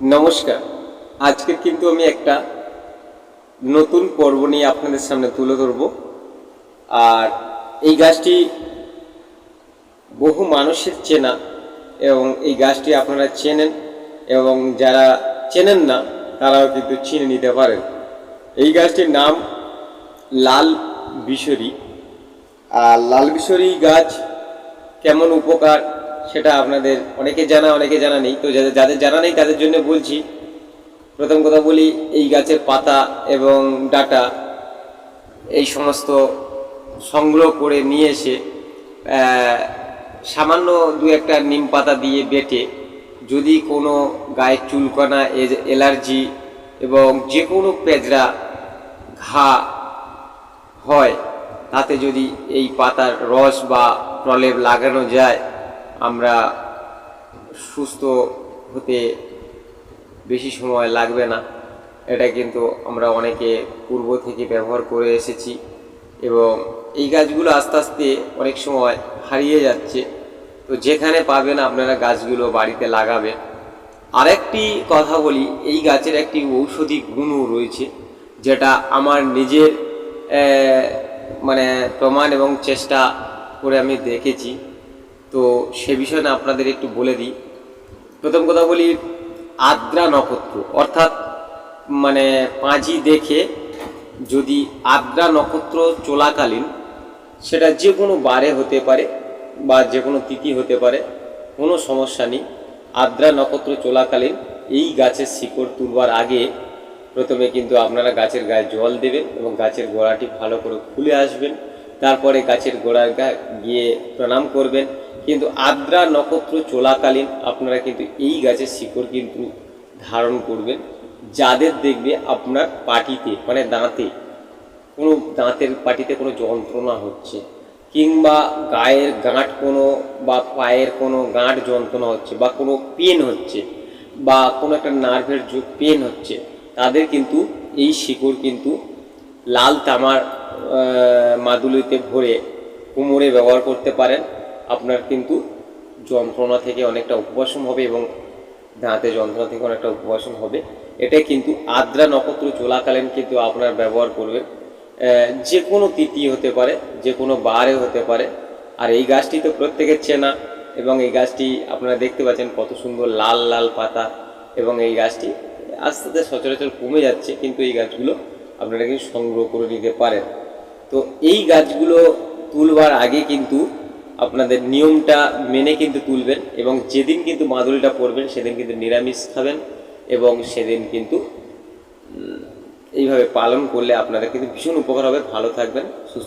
নমস্কার। আজকের কিন্তু আমি একটা নতুন পর্ব নিয়ে আপনাদের সামনে তুলে ধরব। আর এই গাছটি বহু মানুষের চেনা এবং এই গাছটি আপনারা চেনেন এবং যারা চেনেন না, তারাও কিন্তু চিনে নিতে পারেন। এই গাছটির নাম লাল বিশরি। আর লাল বিশরি গাছ কেমন উপকার? সেটা আপনাদের অনেকে জানা অনেকে জানা নেই। তো যাদের যাদের জানা নেই, তাদের জন্য বলছি, প্রথম কথা বলি, এই গাছের পাতা এবং ডাটা, এই সমস্ত সংগ্রহ করে নিয়ে এসে সামান্য দু একটা নিম পাতা দিয়ে বেটে, যদি কোনো গায়ে চুলকানা, এ- অ্যালার্জি এবং যে কোনো পেজরা, ঘা হয়, তাতে যদি এই পাতার রস বা প্রলেপ লাগানো যায় আমরা সুস্থ হতে বেশি সময় লাগবে না। এটা কিন্তু আমরা অনেকে পূর্ব থেকে ব্যবহার করে এসেছি এবং এই গাছগুলো আস্তে আস্তে অনেক সময় হারিয়ে যাচ্ছে। তো যেখানে পাবেন আপনারা গাছগুলো বাড়িতে লাগাবেন আরেকটি কথা বলি, এই গাছের একটি ঔষধি গুণও রয়েছে, যেটা আমার নিজের মানে প্রমাণ এবং চেষ্টা করে আমি দেখেছি। তো সে বিষয়ে আপনাদের একটু বলে দিই। প্রথম কথা বলি, আদ্রা নক্ষত্র, অর্থাৎ মানে পাঁজি দেখে যদি আদ্রা নক্ষত্র চলাকালীন, সেটা যে কোনো বারে হতে পারে বা যে কোনো তিথি হতে পারে, কোনো সমস্যা নেই। আদ্রা নক্ষত্র চলাকালীন এই গাছের শিকড় তুলবার আগে প্রথমে কিন্তু আপনারা গাছের গায়ে জল দেবেন এবং গাছের গোড়াটি ভালো করে খুলে আসবেন। তারপরে গাছের গোড়ার গায়ে গিয়ে প্রণাম করবেন। কিন্তু আদ্রা নক্ষত্র চলাকালীন আপনারা কিন্তু এই গাছের শিকড় কিন্তু ধারণ করবেন, যাদের দেখবে আপনার পাটিতে মানে দাঁতে, কোনো দাঁতের পাটিতে কোনো যন্ত্রণা হচ্ছে, কিংবা গায়ের গাঁট কোনো বা পায়ের কোনো গাঁট যন্ত্রণা হচ্ছে, বা কোনো পেন হচ্ছে, বা কোনো একটা নার্ভের যোগ পেন হচ্ছে, তাদের কিন্তু এই শিকড় কিন্তু লাল তামার মাদুলিতে ভরে কোমরে ব্যবহার করতে পারেন। আপনার কিন্তু যন্ত্রণা থেকে অনেকটা উপবাসন হবে এবং দাঁতে যন্ত্রণা থেকে অনেকটা উপবাসন হবে। এটা কিন্তু আদ্রা নক্ষত্র চলাকালীন কিন্তু আপনার ব্যবহার করবেন যে কোনো তিথি হতে পারে যে কোনো বারে হতে পারে। আর এই গাছটি তো প্রত্যেকের চেনা এবং এই গাছটি আপনারা দেখতে পাচ্ছেন কত সুন্দর লাল লাল পাতা এবং এই গাছটি আস্তে আস্তে সচরাচর কমে যাচ্ছে, কিন্তু এই গাছগুলো আপনারা কিন্তু সংগ্রহ করে নিতে পারেন। তো এই গাছগুলো তুলবার আগে কিন্তু আপনাদের নিয়মটা মেনে কিন্তু তুলবেন এবং যেদিন কিন্তু মাদুলিটা পরবেন, সেদিন কিন্তু নিরামিষ খাবেন এবং সেদিন কিন্তু এইভাবে পালন করলে আপনাদের কিন্তু ভীষণ উপকার হবে। ভালো থাকবেন, সুস্থ